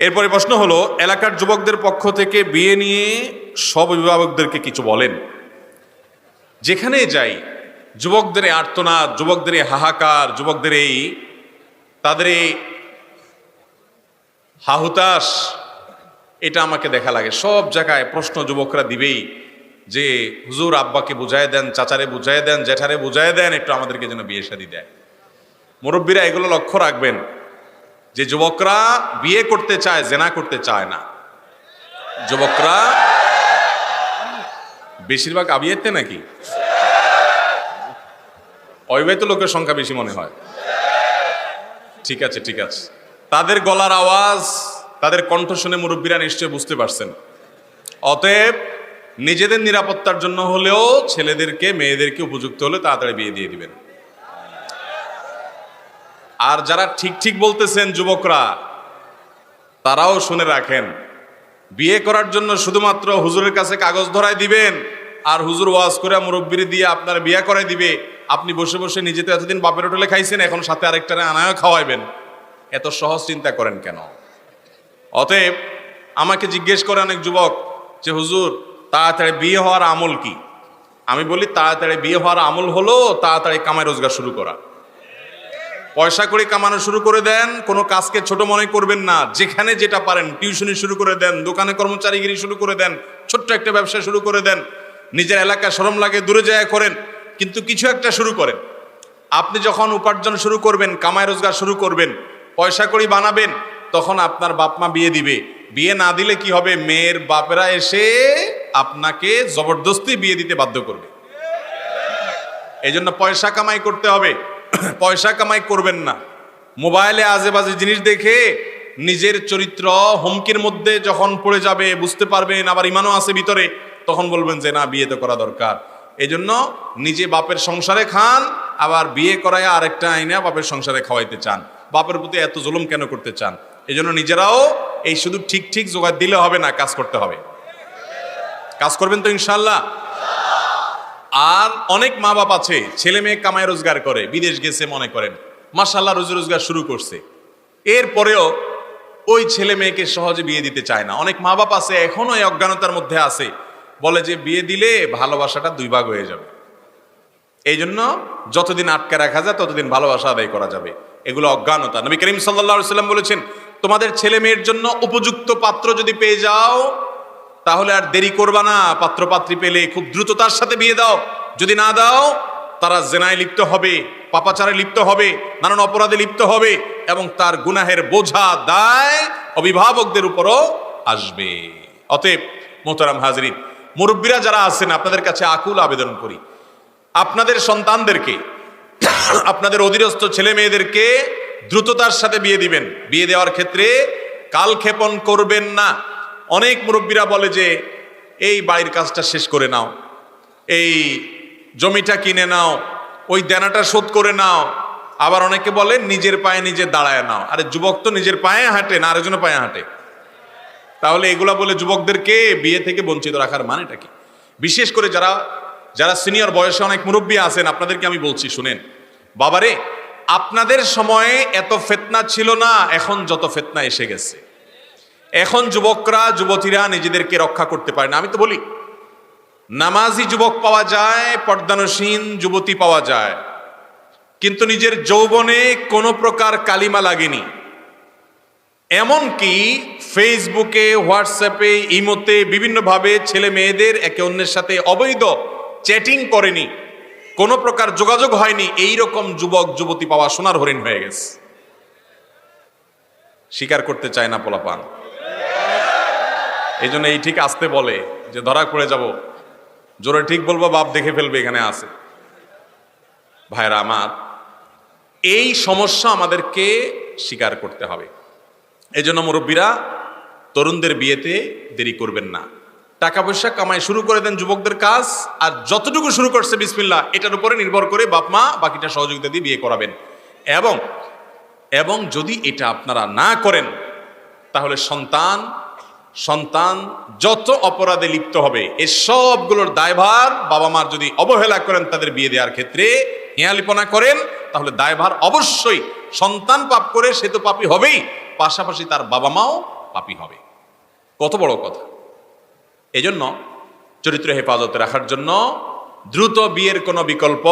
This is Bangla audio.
এরপরে প্রশ্ন হলো, এলাকার যুবকদের পক্ষ থেকে বিয়ে নিয়ে সব অভিভাবকদেরকে কিছু বলেন। যেখানে যাই, যুবকদের এই আর্তনাদ, যুবকদের হাহাকার, যুবকদের এই তাদের এই হাহুতাস এটা আমাকে দেখা লাগে। সব জায়গায় প্রশ্ন যুবকরা দিবেই যে, হুজুর, আব্বাকে বুঝায় দেন, চাচারে বুঝায় দেন জ্যাঠারে বুঝায় দেন, একটু আমাদেরকে যেন বিয়ে শাদি দেয়। মুরব্বীরা এগুলো লক্ষ্য রাখবেন। যে যুবকরা বিয়ে করতে চায়, জেনা করতে চায় না। যুবকরা বেশিরভাগ আবিয়েতে নাকি? অবিবাহিত লোকের সংখ্যা বেশি মনে হয়। ঠিক আছে ঠিক আছে। তাদের গলার আওয়াজ, তাদের কণ্ঠ শুনে মুরব্বীরা নিশ্চয়ই বুঝতে পারছেন। অতএব নিজেদের নিরাপত্তার জন্য হলেও ছেলেদেরকে, মেয়েদেরকে উপযুক্ত হলে তাড়াতাড়ি বিয়ে দিয়ে দিবেন। আর যারা ঠিক ঠিক বলতেছেন যুবকরা, তারাও শুনে রাখেন। বিয়ে করার জন্য শুধুমাত্র হুজুরের কাছে কাগজ ধরায় দিবেন, আর হুজুর ওয়াজ করে মুরব্বির দিয়ে আপনার বিয়ে করাই দিবে। আপনি বসে বসে নিজে তো এতদিন বাপের হোটেলে খাইছেন, এখন সাথে আরেকটা আনায়ও খাওয়াইবেন। এত সহজ চিন্তা করেন কেন? অতএব আমাকে জিজ্ঞেস করে অনেক যুবক যে, হুজুর, তাড়াতাড়ি বিয়ে হওয়ার আমল কি? আমি বলি, তাড়াতাড়ি বিয়ে হওয়ার আমল হলো তাড়াতাড়ি কামাই রোজগার শুরু করা। পয়সা করে কামানো শুরু করে দেন, কোনো কাজকে ছোট মনে করবেন না। যেখানে যেটা পারেন, টিউশনি শুরু করে দেন, দোকানে কর্মচারীগিরি শুরু করে দেন, ছোট্ট একটা ব্যবসা শুরু করে দেন, নিজের এলাকা সরম লাগে, দূরে যায় করেন, কিন্তু কিছু একটা শুরু করেন। আপনি যখন উপার্জন শুরু করবেন, কামাই রোজগার শুরু করবেন, পয়সা করি বানাবেন, তখন আপনার বাপ মা বিয়ে দিবে। বিয়ে না দিলে কি হবে? মেয়ের বাপেরা এসে আপনাকে জবরদস্তি বিয়ে দিতে বাধ্য করবে। এই জন্য পয়সা কামাই করতে হবে। পয়সা কামাই করবেন না। মোবাইলে আজে বাজে জিনিস দেখে নিজের চরিত্র হুমকির মধ্যে যখন পড়ে যাবে, বুঝতে পারবেন, আবার ইমানও আছে ভিতরে, তখন বলবেন যে, না, বিয়ে তো করা দরকার। এই জন্য নিজে বাপের সংসারে খান, আবার বিয়ে করায় আরেকটা আইনা বাপের সংসারে খাওয়াইতে চান। বাপের প্রতি এত জুলুম কেন করতে চান? এই জন্য নিজেরাও এই শুধু ঠিক ঠিক জোগাড় দিলে হবে না, কাজ করতে হবে। কাজ করবেন তো ইনশাল্লাহ আর অনেক মা বাপ আছে, ছেলে মেয়ে কামাই রোজগার করে, বিদেশ গেছে মনে করেন। মাসাল্লাহ রোজি রোজগার শুরু করছে। এরপরেও ওই ছেলে মেয়েকে সহজে বিয়ে দিতে চায় না। অনেক মা বাপ আছে এখনও এই অজ্ঞানতার মধ্যে আছে। বলে যে, বিয়ে দিলে ভালোবাসাটা দুই ভাগ হয়ে যাবে। এই জন্য যতদিন আটকে রাখা যায়, ততদিন ভালোবাসা আদায় করা যাবে। এগুলো অজ্ঞানতা। নবী করিম সাল্লা সাল্লাম বলেছেন, তোমাদের ছেলে মেয়ের জন্য উপযুক্ত পাত্র যদি পেয়ে যাও তাহলে আর দেরি করবা না। পাত্রপাত্রী পেলে খুব দ্রুততার সাথে বিয়ে দাও। যদি না দাও, তারা জেনায় লিপ্ত হবে, পাপাচারে লিপ্ত হবে, নানান অপরাধে লিপ্ত হবে এবং তার গুনাহের বোঝা দায় অভিভাবকদের উপরও আসবে। অতএব, মোহতারাম হাজরিন, মুরব্বীরা যারা আছেন, আপনাদের কাছে আকুল আবেদন করি। আপনাদের সন্তানদেরকে, আপনাদের অধীনস্থ ছেলে মেয়েদেরকে দ্রুততার সাথে বিয়ে দিবেন। বিয়ে দেওয়ার ক্ষেত্রে কালক্ষেপণ করবেন না। অনেক মুরব্বীরা বলে যে, এই বাড়ির কাজটা শেষ করে নাও। এই জমিটা কিনে নাও। ওই দেনাটা শোধ করে নাও। আবার অনেকে বলে, নিজের পায়ে নিজে দাঁড়ায় নাও। আরে, যুবক তো নিজের পায়ে হাঁটে না, আরেকজনের পায়ে হাঁটে। তাহলে এগুলা বলে যুবকদেরকে বিয়ে থেকে বঞ্চিত রাখার মানেটা কি? বিশেষ করে যারা যারা সিনিয়র বয়সে অনেক মুরব্বী আছেন, আপনাদেরকে আমি বলছি, শুনেন। বাবারে, আপনাদের সময়ে এত ফেতনা ছিল না, এখন যত ফেতনা এসে গেছে। এখন যুবকরা, যুবতীরা নিজেদেরকে রক্ষা করতে পারে না। আমি তো বলি, নামাজি যুবক পাওয়া যায়, পর্দানসীন যুবতী পাওয়া যায়। কিন্তু নিজের যৌবনে কোনো প্রকার কালিমা লাগেনি। এমনকি ফেসবুকে, হোয়াটসঅ্যাপে, ইমোতে বিভিন্নভাবে ছেলে মেয়েদের একে অন্যের সাথে অবৈধ চ্যাটিং করেনি। কোনো প্রকার যোগাযোগ হয়নি। এই রকম যুবক, যুবতী পাওয়া সোনার হরিণ হয়ে গেছে। স্বীকার করতে চায় না পোলাপান। এই জন্য এই ঠিক আসতে বলে যে ধরা পড়ে যাব। জোরে ঠিক বলব, বাপ দেখে ফেলবে এখানে আছে। ভাইরা আমার, এই সমস্যা আমাদেরকে স্বীকার করতে হবে। এই জন্য মুরব্বীরা, তরুণদের বিয়েতে দেরি করবেন না। টাকা পয়সা কামাই শুরু করে দেন যুবকদের কাজ, আর যতটুকু শুরু করছে বিসমিল্লা এটার উপরে নির্ভর করে বাপ মা বাকিটা সহযোগিতা দিয়ে বিয়ে করাবেন। এবং এবং যদি এটা আপনারা না করেন, তাহলে সন্তান সন্তান যত অপরাধে লিপ্ত হবে এই সবগুলোর দায়ভার বাবা মার যদি অবহেলা করেন তাদের বিয়ে দেওয়ার ক্ষেত্রে, হেয়ালিপনা করেন, তাহলে দায়ভার অবশ্যই সন্তান পাপ করে সে তো পাপি হবেই, পাশাপাশি তার বাবা মাও পাপি হবে। কত বড় কথা। এজন্য চরিত্র হেফাজতে রাখার জন্য দ্রুত বিয়ের কোনো বিকল্প